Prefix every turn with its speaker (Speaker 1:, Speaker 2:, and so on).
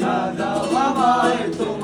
Speaker 1: Та голова, и туман.